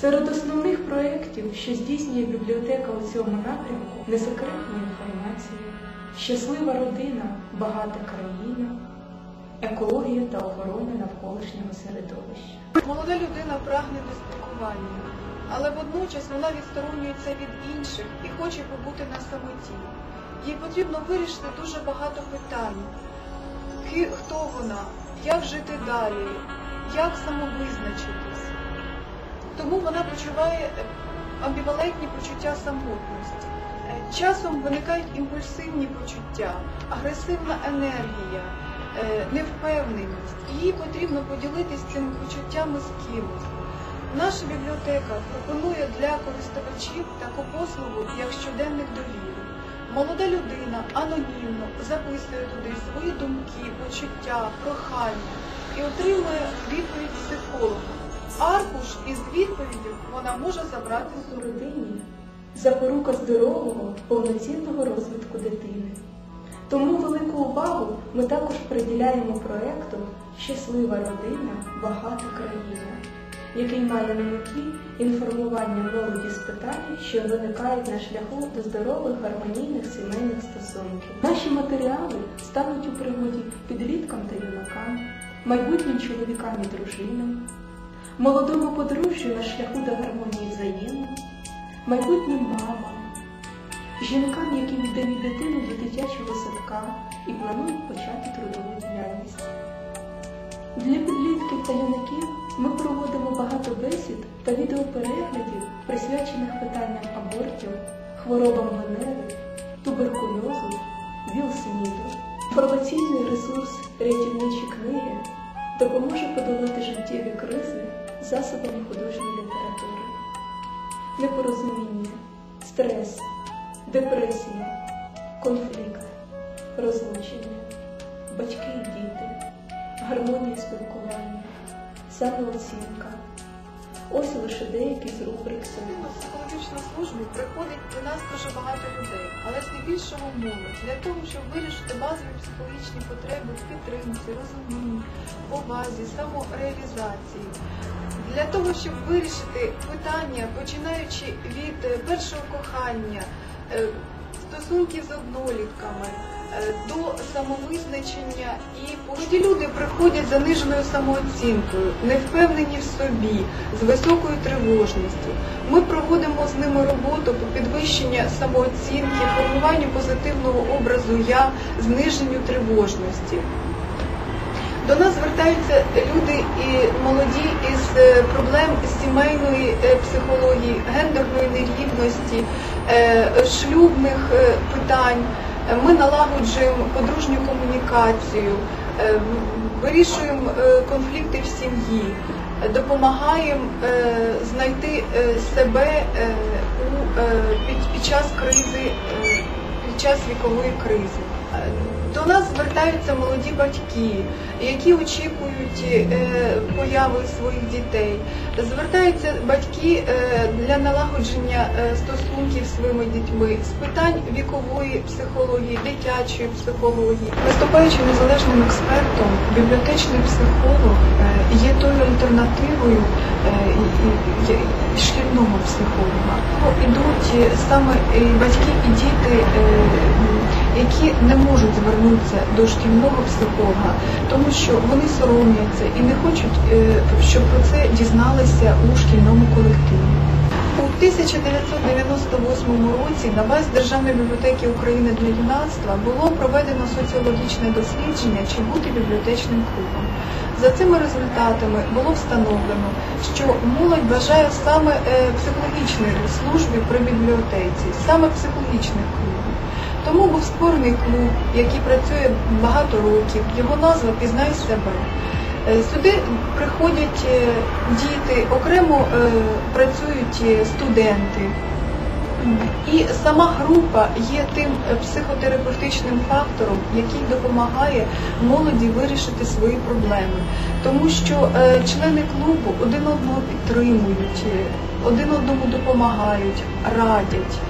Серед основних проєктів, що здійснює бібліотека у цьому напрямку, несекретна інформація, щаслива родина, багата країна, екологія та охорона навколишнього середовища. Молода людина прагне до спілкування, але водночас вона відсторонюється від інших і хоче побути на самоті. Їй потрібно вирішити дуже багато питань. Хто вона? Як жити далі? Як самовизначитись? Тому вона почуває е, амбівалентні почуття самотності. Е, Часом виникають імпульсивні почуття, агресивна енергія, е, невпевненість. Їй потрібно поділитися цими почуттями з кимось. Наша бібліотека пропонує для користувачів таку послугу, як щоденник довіри. Молода людина анонімно записує туди свої думки, почуття, прохання і отримує відповідь психолога. Аркуш із відповіддю вона може забрати У родині запорука здорового, повноцінного розвитку дитини. Тому велику увагу ми також приділяємо проекту Щаслива родина, багата країна, який має на меті інформування молоді з питань, що виникають на шляху до здорових гармонійних сімейних стосунків. Наші матеріали стануть у пригоді підліткам та юнакам, майбутнім чоловікам і дружинам, молодому подружжю на шляху до гармонії взаємин, майбутнім мамам, жінкам, які віддають дитину до дитячого садка і планують почати трудову діяльність. Для підлітків та юнаків ми проводимо багато бесід та відеопереглядів, присвячених питанням абортів, хворобам венери, туберкульозу, ВІЛ-СНІДу. Інформаційний ресурс рятівничі книги допоможе подолати життєві кризи засобами художньої літератури. Непорозуміння, стрес, депресія, конфлікт, розлучення, батьки і діти, гармонія спілкування, самооцінка. Ось лише деякі з рубрик. На психологічну службу приходить до нас дуже багато людей, але здебільшого молодь для того, щоб вирішити базові психологічні потреби в підтримці, розумінні, повазі, самореалізації. Для того, щоб вирішити питання, починаючи від е, першого кохання, е, стосунків з однолітками, е, до самовизначення і молоді люди приходять заниженою самооцінкою, невпевнені в собі, з високою тривожністю. Ми проводимо з ними роботу по підвищенню самооцінки, формуванню позитивного образу я, зниженню тривожності. До нас звертаються люди і молоді із е, проблем сімейної е, психології, гендерної нерівності, е, шлюбних питань. Ми налагоджуємо подружню комунікацію, вирішуємо конфлікти в сім'ї, допомагаємо знайти себе під, час кризи, під час вікової кризи. До нас звертаються молоді батьки, які очікують е, появи своїх дітей. Звертаються батьки е, для налагодження е, стосунків з своїми дітьми з питань вікової психології, дитячої психології. Виступаючи незалежним експертом, бібліотечний психолог є тою альтернативою шкільного психолога. Ідуть саме батьки і діти, які не можуть звернутися до шкільного психолога, тому що вони соромляться і не хочуть, е, щоб про це дізналися у шкільному колективі. У 1998 році на базі Державної бібліотеки України для юнацтва було проведено соціологічне дослідження, чи бути бібліотечним клубом. За цими результатами було встановлено, що молодь бажає саме е, психологічної служби при бібліотеці, саме психологічних клубів. Тому був створений клуб, який працює багато років. Його назва Пізнай себе. Е, Сюди приходять е, діти, окремо е, працюють студенти. І сама група є тим психотерапевтичним фактором, який допомагає молоді вирішити свої проблеми. Тому що члени клубу один одного підтримують, один одному допомагають, радять.